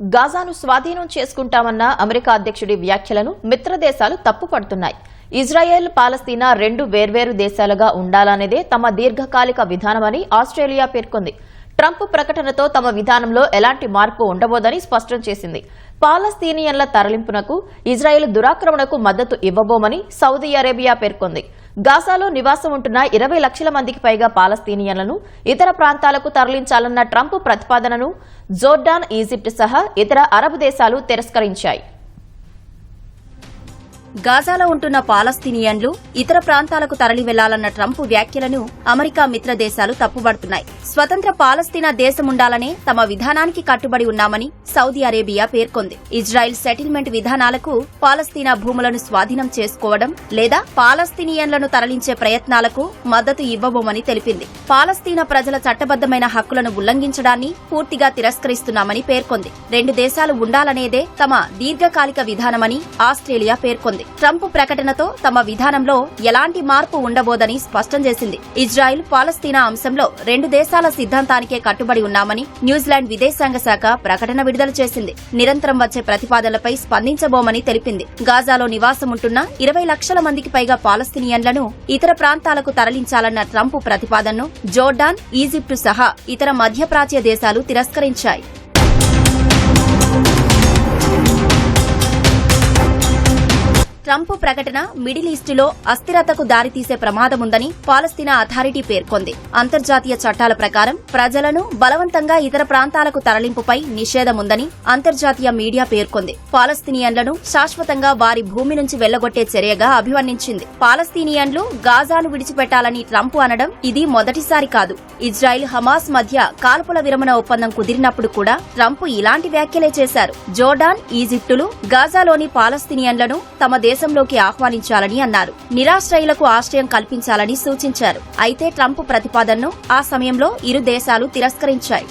గాజాను స్వాధీనం చేసుకుంటామన్న అమెరికా అధ్యక్షుడి వ్యాఖ్యలను మిత్రదేశాలు తప్పుపడుతున్నాయి. ఇజ్రాయెల్ పాలస్తీనా రెండు వేర్వేరు దేశాలుగా ఉండాలనేదే తమ దీర్ఘకాలిక విధానమని ఆస్ట్రేలియా పేర్కొంది. ట్రంప్ ప్రకటనతో తమ విధానంలో ఎలాంటి మార్పు ఉండబోదని స్పష్టం చేసింది. పాలస్తీనియన్ల తరలింపునకు ఇజ్రాయెల్ దురాక్రమణకు మద్దతు ఇవ్వబోమని సౌదీ అరేబియా పేర్కొంది. గాసాలో నివాసం ఉంటున్న ఇరవై లక్షల మందికి పైగా పాలస్తీనియన్లను ఇతర ప్రాంతాలకు తరలించాలన్న ట్రంప్ ప్రతిపాదనను జోర్డాన్ ఈజిప్ట్ సహా ఇతర అరబ్ దేశాలు తిరస్కరించాయి. గాజాలో ఉంటున్న పాలస్తీనియన్లు ఇతర ప్రాంతాలకు తరలి వెళ్ళాలన్న ట్రంప్ వ్యాఖ్యలను అమెరికా మిత్ర దేశాలు తప్పుబడుతున్నాయి. స్వతంత్ర పాలస్తీనా దేశం ఉండాలనే తమ విధానానికి కట్టుబడి ఉన్నామని సౌదీ అరేబియా పేర్కొంది. ఇజ్రాయెల్ సెటిల్మెంట్ విధానాలకు పాలస్తీనా భూములను స్వాధీనం చేసుకోవడం లేదా పాలస్తీనియన్లను తరలించే ప్రయత్నాలకు మద్దతు ఇవ్వబోమని తెలిపింది. పాలస్తీనా ప్రజల చట్టబద్దమైన హక్కులను ఉల్లంఘించడాన్ని పూర్తిగా తిరస్కరిస్తున్నామని పేర్కొంది. రెండు దేశాలు ఉండాలనేదే తమ దీర్ఘకాలిక విధానమని ఆస్ట్రేలియా పేర్కొంది. ట్రంప్ ప్రకటనతో తమ విధానంలో ఎలాంటి మార్పు ఉండబోదని స్పష్టం చేసింది. ఇజ్రాయెల్ పాలస్తీనా అంశంలో రెండు దేశాల సిద్ధాంతానికే కట్టుబడి ఉన్నామని న్యూజిలాండ్ విదేశాంగ శాఖ ప్రకటన విడుదల చేసింది. నిరంతరం వచ్చే ప్రతిపాదనలపై స్పందించబోమని తెలిపింది. గాజాలో నివాసముంటున్న ఇరవై లక్షల మందికి పైగా పాలస్తీనియన్లను ఇతర ప్రాంతాలకు తరలించాలన్న ట్రంప్ ప్రతిపాదనను జోర్డాన్ ఈజిప్టు సహా ఇతర మధ్యప్రాచ్య దేశాలు తిరస్కరించాయి. ట్రంప్ ప్రకటన మిడిల్ ఈస్టులో అస్థిరతకు దారితీసే ప్రమాదముందని పాలస్తీనా అథారిటీ పేర్కొంది. అంతర్జాతీయ చట్టాల ప్రకారం ప్రజలను బలవంతంగా ఇతర ప్రాంతాలకు తరలింపుపై నిషేధముందని అంతర్జాతీయ మీడియా పేర్కొంది. పాలస్తీనియన్లను శాశ్వతంగా వారి భూమి నుంచి వెళ్ళగొట్టే చర్యగా అభివర్ణించింది. పాలస్తీనియన్లు గాజాను విడిచిపెట్టాలని ట్రంప్ అనడం ఇది మొదటిసారి కాదు. ఇజ్రాయిల్ హమాస్ మధ్య కాల్పుల విరమణ ఒప్పందం కుదిరినప్పుడు కూడా ట్రంప్ ఇలాంటి వ్యాఖ్యలే చేశారు. జోర్డాన్ ఈజిప్టులు గాజాలోని పాలస్తీనియన్లను తమ దేశంలోకి ఆహ్వానించాలని అన్నారు. నిరాశ్రయులకు ఆశ్రయం కల్పించాలని సూచించారు. అయితే ట్రంప్ ప్రతిపాదనను ఆ సమయంలో ఇరు దేశాలు తిరస్కరించాయి.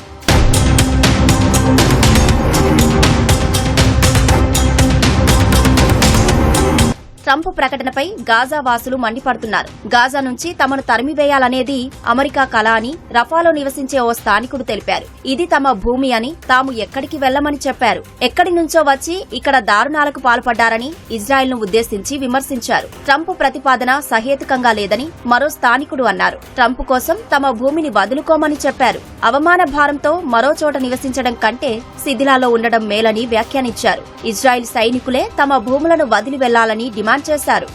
ట్రంప్ ప్రకటనపై గాజా వాసులు మండిపడుతున్నారు. గాజా నుంచి తమను తరిమివేయాలనేది అమెరికా కళ అని రఫాలో నివసించే ఓ స్థానికుడు తెలిపారు. ఇది తమ భూమి అని తాము ఎక్కడికి వెళ్ళమని చెప్పారు. ఎక్కడి నుంచో వచ్చి ఇక్కడ దారుణాలకు పాల్పడ్డారని ఇజ్రాయెల్ను ఉద్దేశించి విమర్శించారు. ట్రంప్ ప్రతిపాదన సహేతుకంగా లేదని మరో స్థానికుడు అన్నారు. ట్రంప్ కోసం తమ భూమిని వదులుకోమని చెప్పారు. అవమాన భారంతో మరో చోట నివసించడం కంటే శిథిలాల్లో ఉండడం మేలని వ్యాఖ్యానించారు. ఇజ్రాయెల్ సైనికులే తమ భూములను వదిలి వెళ్ళాలని డిమాండ్ చేశారు